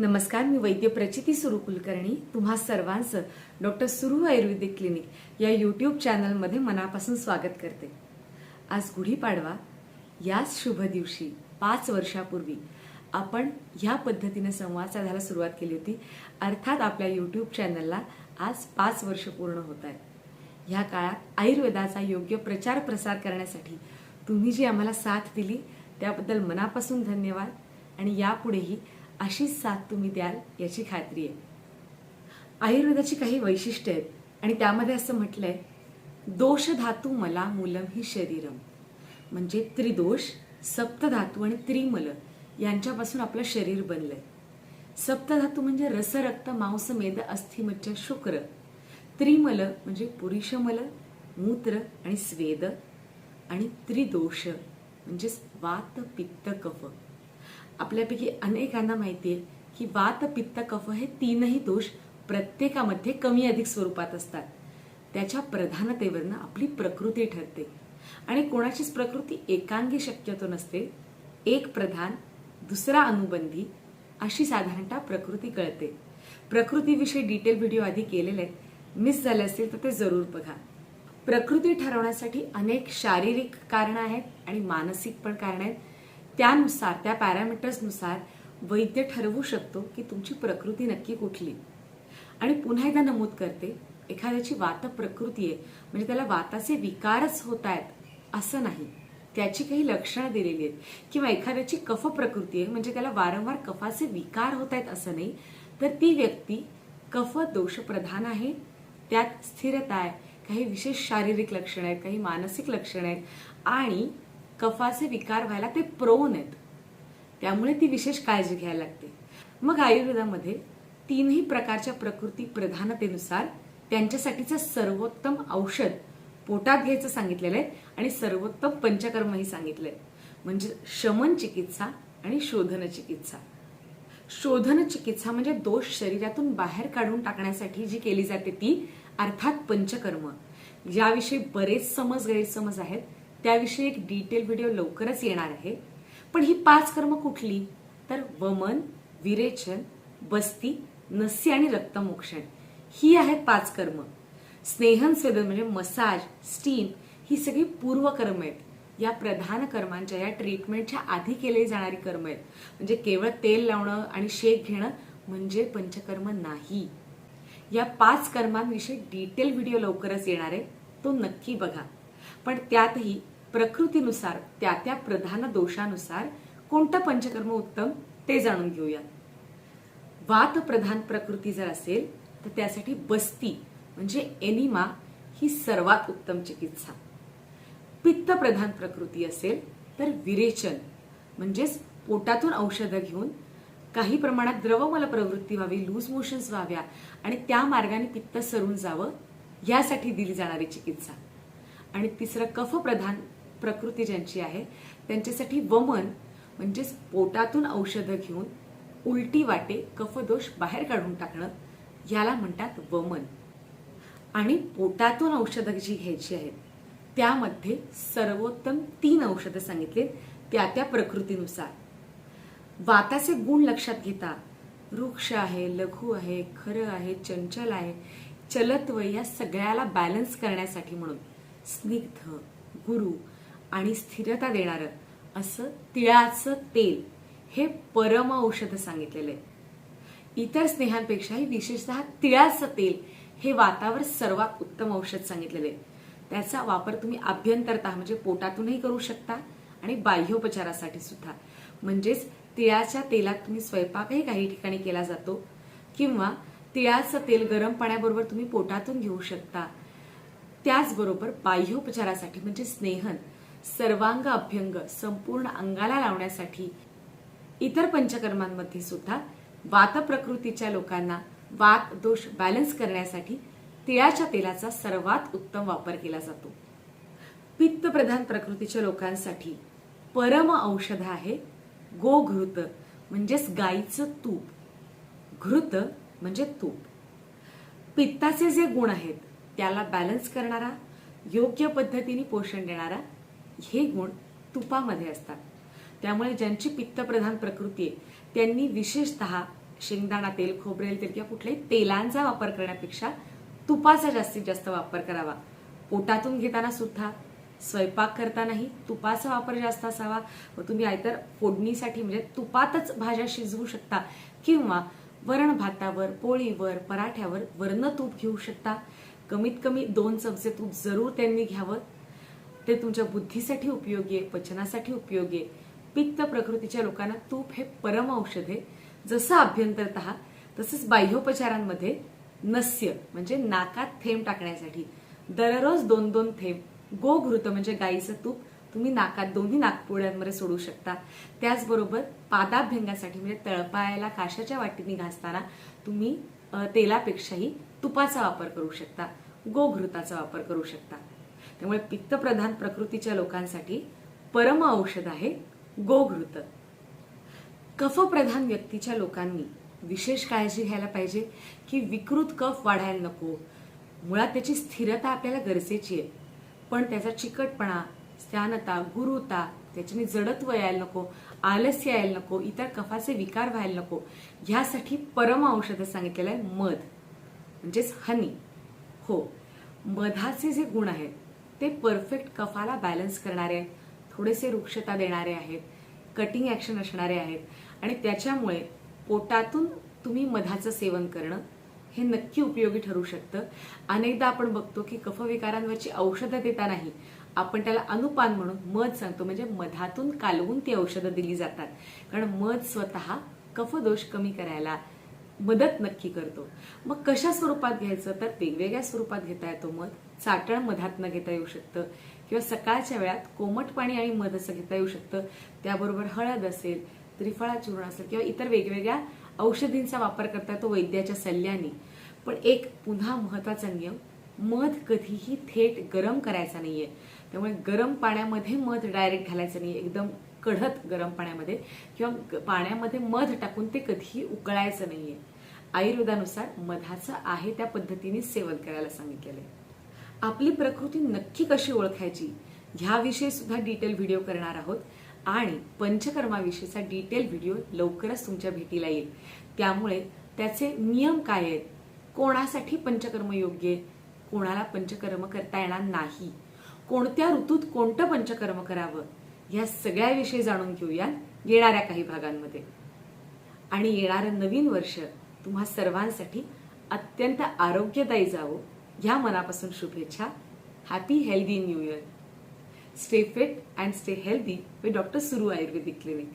नमस्कार मी वैद्य प्रचिती सुरू कुलकर्णी. तुम्हा सर्वांचं डॉक्टर सुरू आयुर्वेदिक क्लिनिक या यूट्यूब चॅनलमध्ये मनापासून स्वागत करते. आज गुढीपाडवा याच शुभ दिवशी पाच वर्षापूर्वी आपण ह्या पद्धतीने संवाद साधायला सुरुवात केली होती. अर्थात आपल्या यूट्यूब चॅनलला आज पाच वर्ष पूर्ण होत आहेत. ह्या काळात आयुर्वेदाचा योग्य प्रचार प्रसार करण्यासाठी तुम्ही जी आम्हाला साथ दिली त्याबद्दल मनापासून धन्यवाद. आणि यापुढेही अशीच साथ तुम्ही द्याल याची खात्री आहे. आयुर्वेदाची काही वैशिष्ट्य आहेत आणि त्यामध्ये असं म्हटलंय दोष धातू मला मूलम ही शरीरम. म्हणजे त्रिदोष सप्तधातू आणि त्रिमल यांच्यापासून आपलं शरीर बनलंय. सप्तधातू म्हणजे रस रक्त मांस मेद अस्थि शुक्र. त्रिमल म्हणजे पुरुषमल मूत्र आणि स्वेद. आणि त्रिदोष म्हणजे वात पित्त कफ. आपल्यापैकी अनेकांना माहिती आहे की वात पित्त कफ हे तीनही दोष प्रत्येकामध्ये कमी अधिक स्वरूपात असतात. त्याच्या प्रधानतेवरनं आपली प्रकृती ठरते. आणि कोणाचीच प्रकृती एकांगी शक्यतो नसते. एक प्रधान दुसरा अनुबंधी अशी साधारणतः प्रकृती कळते. प्रकृतीविषयी डिटेल व्हिडिओ आधी केलेले आहेत. मिस झाले असतील तर ते जरूर बघा. प्रकृती ठरवण्यासाठी अनेक शारीरिक कारणं आहेत आणि मानसिक पण कारणं आहेत. त्यानुसार त्या पॅरामीटर्सनुसार वैद्य ठरवू शकतो की तुमची प्रकृती नक्की कुठली. आणि पुन्हा एकदा नमूद करते एखाद्याची वात प्रकृती आहे म्हणजे त्याला वाताचे विकारच होत आहेत असं नाही. त्याची काही लक्षणं दिलेली आहेत. किंवा एखाद्याची कफ प्रकृती आहे म्हणजे त्याला वारंवार कफाचे विकार होत आहेत असं नाही. तर ती व्यक्ती कफ दोषप्रधान आहे त्यात स्थिरता आहे काही विशेष शारीरिक लक्षणं आहेत काही मानसिक लक्षणं आहेत. आणि कफाचे विकार व्हायला ते प्रोन आहेत. त्यामुळे ती विशेष काळजी घ्यायला लागते. मग आयुर्वेदामध्ये तीनही प्रकारच्या प्रकृती प्रधानतेनुसार त्यांच्यासाठीचं सर्वोत्तम औषध पोटात घ्यायचं सांगितलेलं आहे आणि सर्वोत्तम पंचकर्मही सांगितलंय. म्हणजे शमन चिकित्सा आणि शोधन चिकित्सा. शोधन चिकित्सा म्हणजे दोष शरीरातून बाहेर काढून टाकण्यासाठी जी केली जाते ती अर्थात पंचकर्म. याविषयी बरेच समज गैरसमज आहेत. त्याविषयी एक डिटेल व्हिडिओ लवकरच येणार आहे. पण ही पाच कर्म कुठली? तर वमन विरेचन बस्ती नस्सी आणि रक्तमोक्षण. ही आहेत पाच कर्म. स्नेहन स्वेदन म्हणजे मसाज स्टीम ही सगळी पूर्व कर्म आहेत. या प्रधान कर्मांच्या या ट्रीटमेंटच्या आधी केली जाणारी कर्म आहेत. म्हणजे केवळ तेल लावणं आणि शेक घेणं म्हणजे पंचकर्म नाही. या पाच कर्मांविषयी डिटेल व्हिडिओ लवकरच येणार आहे. तो नक्की बघा. पण त्यातही प्रकृतीनुसार त्या त्या प्रधान दोषानुसार कोणतं पंचकर्म उत्तम ते जाणून घेऊया वात प्रधान प्रकृती जर असेल तर त्यासाठी बस्ती म्हणजे एनिमा ही सर्वात उत्तम चिकित्सा. पित्त प्रधान प्रकृती असेल तर विरेचन म्हणजेच पोटातून औषधं घेऊन काही प्रमाणात द्रवमल प्रवृत्ती व्हावी लूज मोशन्स व्हाव्या आणि त्या मार्गाने पित्त सरून जावं यासाठी दिली जाणारी चिकित्सा. आणि तिसरं कफ प्रधान प्रकृती ज्यांची आहे त्यांच्यासाठी वमन म्हणजेच पोटातून औषधं घेऊन उलटी वाटे कफदोष बाहेर काढून टाकणं याला म्हणतात वमन. आणि पोटातून औषधं जी घ्यायची आहेत त्यामध्ये सर्वोत्तम तीन औषधं सांगितले त्या त्या प्रकृतीनुसार. वाताचे गुण लक्षात घेता वृक्ष आहे लघु आहे खरं आहे चंचल आहे चलत्व या सगळ्याला बॅलन्स करण्यासाठी म्हणून स्निग्ध गुरु आणि स्थिरता देणारं असं तिळाचं तेल हे परम औषध सांगितलेलं आहे. इतर स्नेहांपेक्षाही विशेषतः तिळाचं तेल हे वातावर सर्वात उत्तम औषध सांगितलेलं आहे. त्याचा वापर तुम्ही अभ्यंतरता म्हणजे पोटातूनही करू शकता आणि बाह्योपचारासाठी सुद्धा. म्हणजेच तिळाच्या तेलात तुम्ही स्वयंपाकही काही ठिकाणी केला जातो किंवा तिळाचं तेल गरम पाण्याबरोबर तुम्ही पोटातून घेऊ शकता. त्याचबरोबर बाह्योपचारासाठी म्हणजे स्नेहन सर्वांग अभ्यंग संपूर्ण अंगाला लावण्यासाठी इतर पंचकर्मांमध्ये सुद्धा वात प्रकृतीच्या लोकांना वात दोष बॅलन्स करण्यासाठी तिळाच्या तेलाचा सर्वात उत्तम वापर केला जातो. पित्तप्रधान प्रकृतीच्या लोकांसाठी परम औषध आहे गोघृत म्हणजेच गाईचं तूप. घृत म्हणजे तूप. पित्ताचे जे गुण आहेत त्याला बॅलन्स करणारा योग्य पद्धतीने पोषण देणारा हे गुण तुपामध्ये असतात. त्यामुळे ज्यांची पित्तप्रधान प्रकृती आहे त्यांनी विशेषतः शेंगदाणा तेल खोबरेल तेल किंवा कुठल्याही तेलांचा वापर करण्यापेक्षा तुपाचा जास्तीत जास्त वापर करावा. पोटातून घेताना सुद्धा स्वयंपाक करतानाही तुपाचा वापर जास्त असावा. व तुम्ही आयतर फोडणीसाठी म्हणजे तुपातच भाज्या शिजवू शकता किंवा वरण भातावर पोळीवर पराठ्यावर वरण तूप घेऊ शकता. कमीत कमी दोन चमचे तूप जरूर त्यांनी घ्यावं. ते तुमच्या बुद्धीसाठी उपयोगी आहे पचनासाठी उपयोगी आहे. पित्त प्रकृतीच्या लोकांना तूप हे परम औषध आहे. जसं अभ्यंतरत तसंच बाह्योपचारांमध्ये नस्य म्हणजे नाकात थेंब टाकण्यासाठी. दररोज दोन दोन थेंब. गोघृत म्हणजे गाईचं तूप तुम्ही नाकात दोन्ही नागपुड्यांमध्ये सोडू शकता. त्याचबरोबर पादाभ्यंगासाठी म्हणजे तळपायाला काशाच्या वाटीने घासताना तुम्ही तेलापेक्षाही तुपाचा वापर करू शकता. गोघृताचा वापर करू शकता. त्यामुळे पित्तप्रधान प्रकृतीच्या लोकांसाठी परम औषध आहे गोघृत. कफप्रधान व्यक्तीच्या लोकांनी विशेष काळजी घ्यायला पाहिजे की विकृत कफ वाढायला नको. मुळात त्याची स्थिरता आपल्याला गरजेची आहे. पण त्याचा चिकटपणा स्थानता गुरुता त्याच्याने जडत्व यायला नको आलस्य यायला नको इतर कफाचे विकार व्हायला नको ह्यासाठी परम औषध सांगितलेलं आहे मध म्हणजेच हनी. हो मधाचे जे गुण आहेत ते परफेक्ट कफाला बॅलन्स करणारे आहेत. थोडेसे वृक्षता देणारे आहेत. कटिंग ॲक्शन असणारे आहेत. आणि त्याच्यामुळे पोटातून तुम्ही मधाचं सेवन करणं हे नक्की उपयोगी ठरू शकतं. अनेकदा आपण बघतो की कफविकारांवरची औषधं देतानाही आपण त्याला अनुपान म्हणून मध सांगतो. म्हणजे मधातून कालवून ती औषधं दिली जातात. कारण मध स्वतः कफदोष कमी करायला मदत नक्की करतो. मग कशा स्वरूपात घ्यायचं? तर वेगवेगळ्या स्वरूपात घेता येतो मध. चाटण मधातनं घेता येऊ शकतं. किंवा सकाळच्या वेळात कोमट पाणी आणि मध असं घेता येऊ शकतं. त्याबरोबर हळद असेल त्रिफळा चूर्ण असेल किंवा इतर वेगवेगळ्या औषधींचा वापर करता येतो वैद्याच्या सल्ल्याने. पण एक पुन्हा महत्त्वाचा नियम मध कधीही थेट गरम करायचा नाहीये. त्यामुळे गरम पाण्यामध्ये मध डायरेक्ट घालायचं नाही एकदम कढत गरम पाण्यामध्ये किंवा पाण्यामध्ये मध टाकून ते कधीही उकळायचं नाहीये. आयुर्वेदानुसार मधाचं आहे त्या पद्धतीने सेवन करायला सांगितलेलं आहे. आपली प्रकृती नक्की कशी ओळखायची ह्याविषयी सुद्धा डिटेल व्हिडिओ करणार आहोत आणि पंचकर्माविषयीचा डिटेल व्हिडिओ लवकरच तुमच्या भेटीला येईल. त्यामुळे त्याचे नियम काय आहेत? कोणासाठी पंचकर्म योग्य आहे? कोणाला पंचकर्म करता येणार नाही? कोणत्या ऋतूत कोणतं पंचकर्म करावं? ह्या सगळ्याविषयी जाणून घेऊया येणाऱ्या काही भागांमध्ये. आणि येणारं नवीन वर्ष तुम्हा सर्वांसाठी अत्यंत आरोग्यदायी जावो. ह्या मनापासून शुभेच्छा. Happy healthy new year stay fit and stay healthy with doctor सुरू आयुर्वेदिक क्लिनिक